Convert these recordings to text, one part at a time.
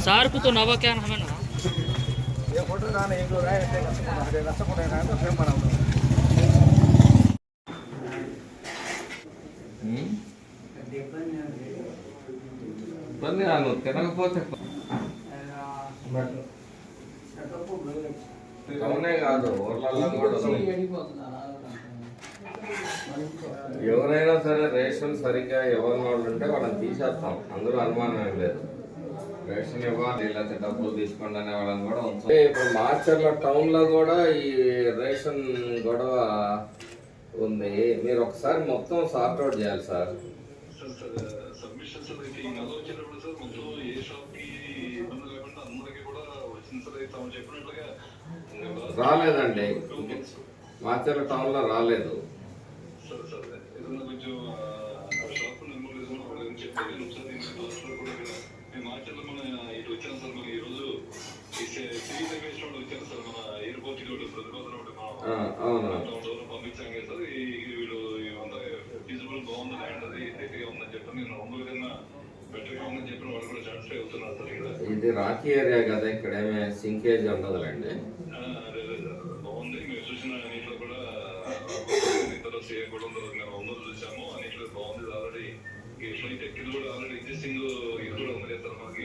Sir को तो नवा क्या हमें ना ये फोटो ना एक लोग आए थे रसम रसम ना तो फिर बनाओ ఇబ్బంది రాను అవునే కాదు ఊర్లలో కూడా ఎవరైనా సరే రేషన్ సరిగ్గా ఇవ్వని వాళ్ళు ఉంటే వాళ్ళని తీసేస్తాం. అందులో అనుమానం ఏం లేదు. రేషన్ ఇవ్వాలి లేకపోతే డబ్బులు తీసుకోండి అనే వాళ్ళని కూడా ఉంచాం. ఇప్పుడు మార్చర్ల టౌన్లో కూడా ఈ రేషన్ గొడవ ఉంది. మీరు ఒకసారి మొత్తం సార్ట్ అవుట్ చేయాలి సార్. సబ్మిషన్స్ సార్ రాలేదండి. మార్చర్ల టౌన్లో రాలేదు అవును ఫీజిబుల్ బాగుంది ల్యాండ్ అది దగ్గరగా ఉందని చెప్పి నేను ఒంగోలు కన్నా బెటర్గా ఉందని చెప్పిన వాళ్ళు కూడా సాటిస్ఫై అవుతున్నారు సార్ ఇక్కడ ఇది రాకీ ఏరియా కదా ఇక్కడ ఏమే సింకేజ్ ఉండదులేండి.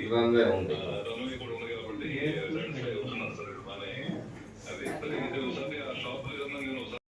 కూడా ఉంది. ఎక్కింది కూడా ఉంది కదా